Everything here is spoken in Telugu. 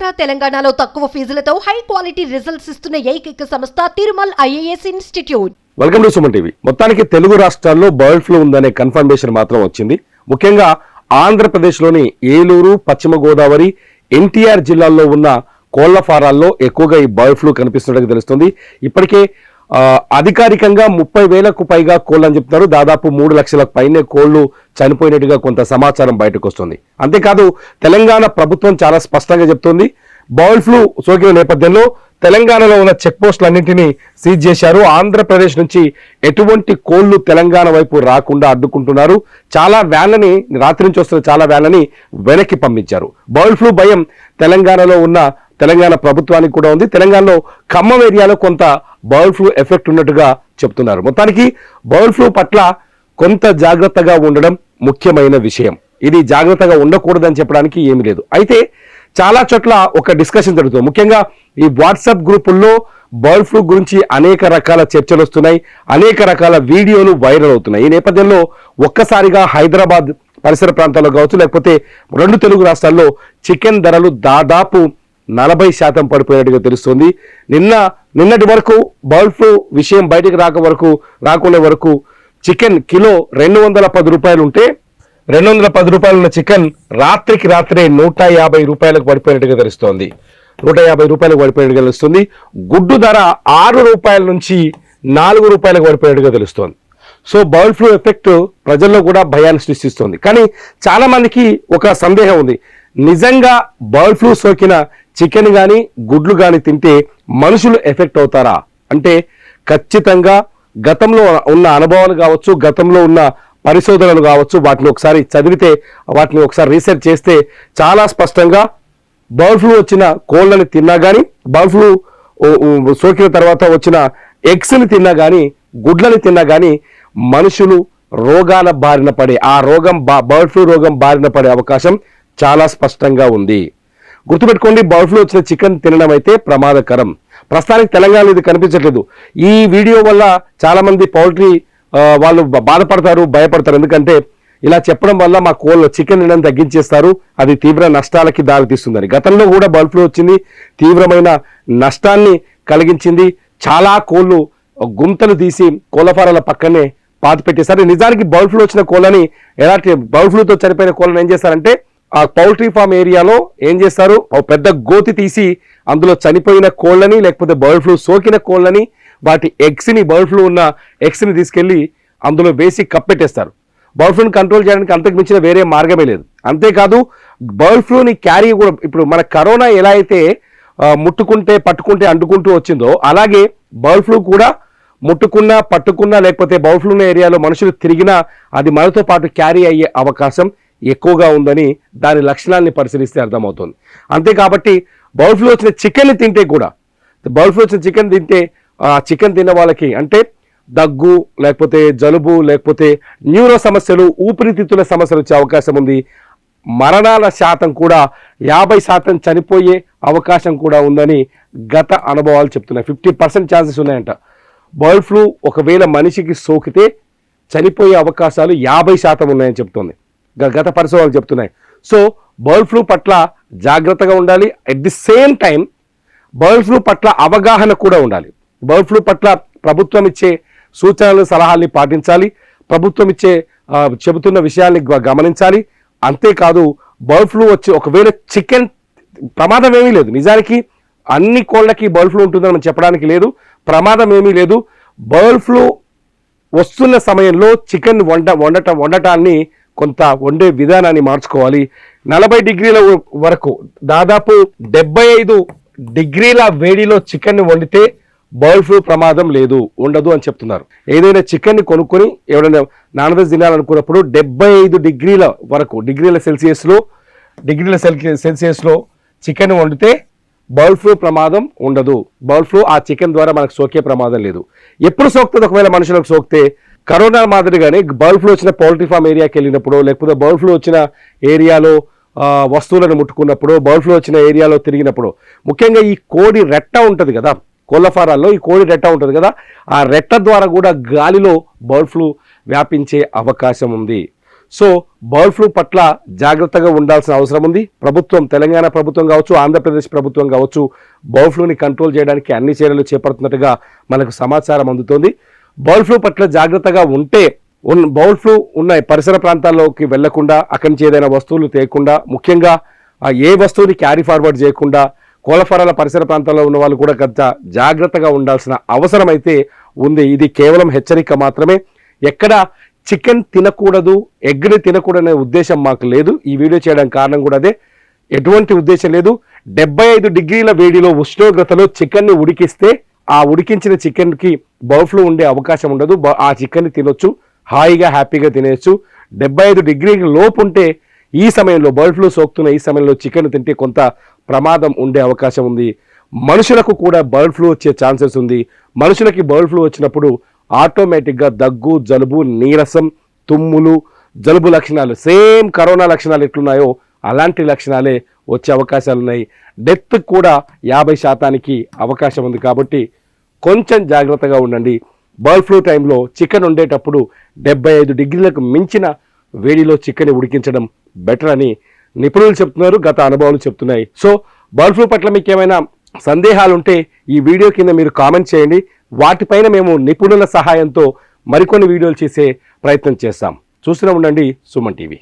ఆంధ్ర తెలంగాణలో తక్కువ ఫీజులతో హై క్వాలిటీ రిజల్ట్స్ ఇస్తున్న ఏకైక సంస్థ Tirumal IAS institute. Welcome to Suman TV. మొత్తానికి తెలుగు రాష్ట్రాల్లో బర్డ్ ఫ్లూ ఉందనే కన్ఫర్మేషన్ మాత్రం వచ్చింది. ముఖ్యంగా ఆంధ్రప్రదేశ్లోని ఏలూరు పశ్చిమ గోదావరి ఎన్టీఆర్ జిల్లాల్లో ఉన్న కోళ్ళ ఫారాల్లో ఎక్కువగా ఈ బర్డ్ ఫ్లూ కనిపిస్తున్నట్టు తెలుస్తుంది. ఇప్పటికే అధికారికంగా ముప్పై వేలకు పైగా కోళ్ళు అని చెప్తున్నారు. దాదాపు మూడు లక్షలకు పైనే కోళ్ళు చనిపోయినట్టుగా కొంత సమాచారం బయటకు వస్తుంది. అంతేకాదు తెలంగాణ ప్రభుత్వం చాలా స్పష్టంగా చెప్తుంది. బౌల్ ఫ్లూ సోకిన నేపథ్యంలో తెలంగాణలో ఉన్న చెక్ పోస్టులన్నింటినీ సీజ్ చేశారు. ఆంధ్రప్రదేశ్ నుంచి ఎటువంటి కోళ్ళు తెలంగాణ వైపు రాకుండా అడ్డుకుంటున్నారు. చాలా వ్యాన్లని రాత్రి నుంచి వస్తున్న చాలా వ్యాన్లని వెనక్కి పంపించారు. బౌల్ ఫ్లూ భయం తెలంగాణలో ఉన్న తెలంగాణ ప్రభుత్వానికి కూడా ఉంది. తెలంగాణలో ఖమ్మం ఏరియాలో కొంత బర్డ్ ఫ్లూ ఎఫెక్ట్ ఉన్నట్టుగా చెప్తున్నారు. మొత్తానికి బర్డ్ ఫ్లూ పట్ల కొంత జాగ్రత్తగా ఉండడం ముఖ్యమైన విషయం. ఇది జాగ్రత్తగా ఉండకూడదని చెప్పడానికి ఏమీ లేదు. అయితే చాలా చోట్ల ఒక డిస్కషన్ జరుగుతుంది. ముఖ్యంగా ఈ వాట్సాప్ గ్రూపుల్లో బర్డ్ ఫ్లూ గురించి అనేక రకాల చర్చలు వస్తున్నాయి. అనేక రకాల వీడియోలు వైరల్ అవుతున్నాయి. ఈ నేపథ్యంలో ఒక్కసారిగా హైదరాబాద్ పరిసర ప్రాంతాల్లో కావచ్చు లేకపోతే రెండు తెలుగు రాష్ట్రాల్లో చికెన్ ధరలు దాదాపు నలభై శాతం పడిపోయినట్టుగా తెలుస్తుంది. నిన్న నిన్నటి వరకు బర్డ్ ఫ్లూ విషయం బయటికి రాక వరకు రాకునే వరకు చికెన్ కిలో రెండు వందల పది రూపాయలు ఉంటే రెండు వందల పది రూపాయలు ఉన్న చికెన్ రాత్రికి రాత్రే నూట యాభై రూపాయలకు పడిపోయినట్టుగా తెలుస్తోంది. నూట యాభై రూపాయలకు పడిపోయినట్టుగా తెలుస్తుంది. గుడ్డు ధర ఆరు రూపాయల నుంచి నాలుగు రూపాయలకు పడిపోయినట్టుగా తెలుస్తోంది. సో బర్డ్ ఫ్లూ ఎఫెక్ట్ ప్రజల్లో కూడా భయాన్ని సృష్టిస్తుంది. కానీ చాలా మందికి ఒక సందేహం ఉంది. నిజంగా బర్డ్ ఫ్లూ సోకిన చికెన్ కానీ గుడ్లు కానీ తింటే మనుషులు ఎఫెక్ట్ అవుతారా? అంటే ఖచ్చితంగా గతంలో ఉన్న అనుభవాలు కావచ్చు గతంలో ఉన్న పరిశోధనలు కావచ్చు వాటిని ఒకసారి చదివితే వాటిని ఒకసారి రీసెర్చ్ చేస్తే చాలా స్పష్టంగా బర్డ్ ఫ్లూ వచ్చిన కోళ్ళని తిన్నా కానీ బర్డ్ ఫ్లూ సోకిన తర్వాత వచ్చిన ఎగ్స్ని తిన్నా కానీ గుడ్లని తిన్నా కానీ మనుషులు రోగాల బారిన పడే ఆ రోగం బా- బర్డ్ ఫ్లూ రోగం బారిన పడే అవకాశం చాలా స్పష్టంగా ఉంది. గుర్తుపెట్టుకోండి బర్డ్ ఫ్లూ వచ్చిన చికెన్ తినడం అయితే ప్రమాదకరం. ప్రస్తుతానికి తెలంగాణలో ఇది కనిపించట్లేదు. ఈ వీడియో వల్ల చాలామంది పౌల్ట్రీ వాళ్ళు బాధపడతారు భయపడతారు. ఎందుకంటే ఇలా చెప్పడం వల్ల మా కోళ్ళు చికెన్ తినడం తగ్గించేస్తారు. అది తీవ్ర నష్టాలకి దారితీస్తుందని. గతంలో కూడా బర్డ్ ఫ్లూ వచ్చింది. తీవ్రమైన నష్టాన్ని కలిగించింది. చాలా కోళ్ళు గుంతలు తీసి కోళ్ళ ఫారాల పక్కనే పాతి పెట్టేశారు నిజానికి బర్డ్ ఫ్లూ వచ్చిన కోళ్ళని ఎలాంటి బర్డ్ ఫ్లూతో చనిపోయిన కోళ్ళని ఏం చేస్తారంటే ఆ పౌల్ట్రీ ఫామ్ ఏరియాలో ఏం చేస్తారు? ఒక పెద్ద గోతి తీసి అందులో చనిపోయిన కోళ్ళని లేకపోతే బర్డ్ ఫ్లూ సోకిన కోళ్ళని వాటి ఎగ్స్ని బర్డ్ ఫ్లూ ఉన్న ఎగ్స్ని తీసుకెళ్ళి అందులో వేసి కప్పెట్టేస్తారు. బర్డ్ ఫ్లూని కంట్రోల్ చేయడానికి అంతకు మించిన వేరే మార్గమే లేదు. అంతేకాదు బర్డ్ ఫ్లూని క్యారీ కూడా ఇప్పుడు మన కరోనా ఎలా అయితే ముట్టుకుంటే పట్టుకుంటే అంటుకుంటూ వచ్చిందో అలాగే బర్డ్ ఫ్లూ కూడా ముట్టుకున్నా పట్టుకున్నా లేకపోతే బర్డ్ ఫ్లూ ఉన్న ఏరియాలో మనుషులు తిరిగినా అది మనతో పాటు క్యారీ అయ్యే అవకాశం ఎక్కువగా ఉందని దాని లక్షణాన్ని పరిశీలిస్తే అర్థమవుతుంది. అంతే కాబట్టి బర్డ్ ఫ్లూ వచ్చిన చికెన్ తింటే కూడా బర్డ్ ఫ్లూ వచ్చిన చికెన్ తింటే ఆ చికెన్ తిన్న వాళ్ళకి అంటే దగ్గు లేకపోతే జలుబు లేకపోతే న్యూరో సమస్యలు ఊపిరితిత్తుల సమస్యలు వచ్చే అవకాశం ఉంది. మరణాల శాతం కూడా యాభై శాతం చనిపోయే అవకాశం కూడా ఉందని గత అనుభవాలు చెప్తున్నాయి. ఫిఫ్టీ పర్సెంట్ ఛాన్సెస్ ఉన్నాయంట. బర్డ్ ఫ్లూ ఒకవేళ మనిషికి సోకితే చనిపోయే అవకాశాలు యాభై శాతం ఉన్నాయని చెప్తుంది. గత పరిశోధనలు చెప్తున్నాయి. సో బర్డ్ ఫ్లూ పట్ల జాగ్రత్తగా ఉండాలి. At the same time bird flu పట్ల అవగాహన కూడా ఉండాలి. బర్డ్ ఫ్లూ పట్ల ప్రభుత్వం ఇచ్చే సూచనలు సలహాల్ని పాటించాలి. ప్రభుత్వం ఇచ్చే చెబుతున్న విషయాల్ని గమనించాలి. అంతేకాదు బర్డ్ ఫ్లూ వచ్చి ఒకవేళ చికెన్ ప్రమాదం ఏమీ లేదు. నిజానికి అన్ని కోళ్ళకి బర్డ్ ఫ్లూ ఉంటుందని మనం చెప్పడానికి లేదు. ప్రమాదం ఏమీ లేదు. బర్డ్ ఫ్లూ వస్తున్న సమయంలో చికెన్ వండ వండటం వండటాన్ని కొంత వండే విధానాన్ని మార్చుకోవాలి. నలభై డిగ్రీల వరకు దాదాపు డెబ్బై ఐదు డిగ్రీల వేడిలో చికెన్ వండితే బర్డ్ ఫ్లూ ప్రమాదం లేదు ఉండదు అని చెప్తున్నారు. ఏదైనా చికెన్ని కొనుక్కొని ఎవరైనా నాన్ వెజ్ తినాలనుకున్నప్పుడు డెబ్బై ఐదు డిగ్రీల వరకు డిగ్రీల సెల్సియస్లో డిగ్రీల సెల్ సెల్సియస్లో చికెన్ వండితే బర్డ్ ఫ్లూ ప్రమాదం ఉండదు. బర్డ్ ఫ్లూ ఆ చికెన్ ద్వారా మనకు సోకే ప్రమాదం లేదు. ఎప్పుడు సోకుతుంది? ఒకవేళ మనుషులకు సోకితే కరోనా మాదిరిగానే బర్డ్ ఫ్లూ వచ్చిన పౌల్ట్రీ ఫామ్ ఏరియాకి వెళ్ళినప్పుడు లేకపోతే బర్డ్ ఫ్లూ వచ్చిన ఏరియాలో వస్తువులను ముట్టుకున్నప్పుడు బర్డ్ ఫ్లూ వచ్చిన ఏరియాలో తిరిగినప్పుడు ముఖ్యంగా ఈ కోడి రెట్ట ఉంటుంది కదా కోళ్ళ ఫారాల్లో ఈ కోడి రెట్ట ఉంటుంది కదా ఆ రెట్ట ద్వారా కూడా గాలిలో బర్డ్ ఫ్లూ వ్యాపించే అవకాశం ఉంది. సో బర్డ్ ఫ్లూ పట్ల జాగ్రత్తగా ఉండాల్సిన అవసరం ఉంది. ప్రభుత్వం తెలంగాణ ప్రభుత్వం కావచ్చు ఆంధ్రప్రదేశ్ ప్రభుత్వం కావచ్చు బర్డ్ ఫ్లూని కంట్రోల్ చేయడానికి అన్ని చర్యలు చేపడుతున్నట్టుగా మనకు సమాచారం అందుతోంది. బర్డ్ ఫ్లూ పట్ల జాగ్రత్తగా ఉంటే బౌల్ ఫ్లూ ఉన్న పరిసర ప్రాంతాల్లోకి వెళ్ళకుండా అక్కడి నుంచి ఏదైనా వస్తువులు తేకుండా ముఖ్యంగా ఆ ఏ వస్తువుని క్యారీ ఫార్వర్డ్ చేయకుండా కోలఫరాల పరిసర ప్రాంతాల్లో ఉన్న వాళ్ళు కూడా కొంత జాగ్రత్తగా ఉండాల్సిన అవసరం అయితే ఉంది. ఇది కేవలం హెచ్చరిక మాత్రమే. ఎక్కడ చికెన్ తినకూడదు ఎగ్ని తినకూడదనే ఉద్దేశం మాకు లేదు. ఈ వీడియో చేయడానికి కారణం కూడా అదే. ఎటువంటి ఉద్దేశం లేదు. డెబ్బై ఐదు డిగ్రీల వేడిలో ఉష్ణోగ్రతలో చికెన్ని ఉడికిస్తే ఆ ఉడికించిన చికెన్కి బర్ఫ్లూ ఉండే అవకాశం ఉండదు. బ- ఆ చికెన్ని తినొచ్చు. హాయిగా హ్యాపీగా తినేయచ్చు. డెబ్బై ఐదు డిగ్రీల లోపు ఉంటే ఈ సమయంలో బర్డ్ ఫ్లూ సోకుతున్న ఈ సమయంలో చికెన్ తింటే కొంత ప్రమాదం ఉండే అవకాశం ఉంది. మనుషులకు కూడా బర్డ్ ఫ్లూ వచ్చే ఛాన్సెస్ ఉంది. మనుషులకి బర్డ్ ఫ్లూ వచ్చినప్పుడు ఆటోమేటిక్గా దగ్గు జలుబు నీరసం తుమ్ములు జలుబు లక్షణాలు సేమ్ కరోనా లక్షణాలు ఎట్లున్నాయో అలాంటి లక్షణాలే వచ్చే అవకాశాలు ఉన్నాయి డెత్ కూడా యాభై శాతానికి అవకాశం ఉంది కాబట్టి కొంచెం జాగ్రత్తగా ఉండండి. బర్డ్ ఫ్లూ టైంలో చికెన్ వండేటప్పుడు డెబ్బై ఐదు డిగ్రీలకు మించిన వేడిలో చికెన్ ఉడికించడం బెటర్ అని నిపుణులు చెప్తున్నారు గత అనుభవాలు చెప్తున్నాయి. సో బర్డ్ ఫ్లూ పట్ల మీకు ఏమైనా సందేహాలు ఉంటే ఈ వీడియో కింద మీరు కామెంట్ చేయండి. వాటిపైన మేము నిపుణుల సహాయంతో మరికొన్ని వీడియోలు చేసే ప్రయత్నం చేస్తాం. చూస్తూనే ఉండండి సుమన్ టీవీ.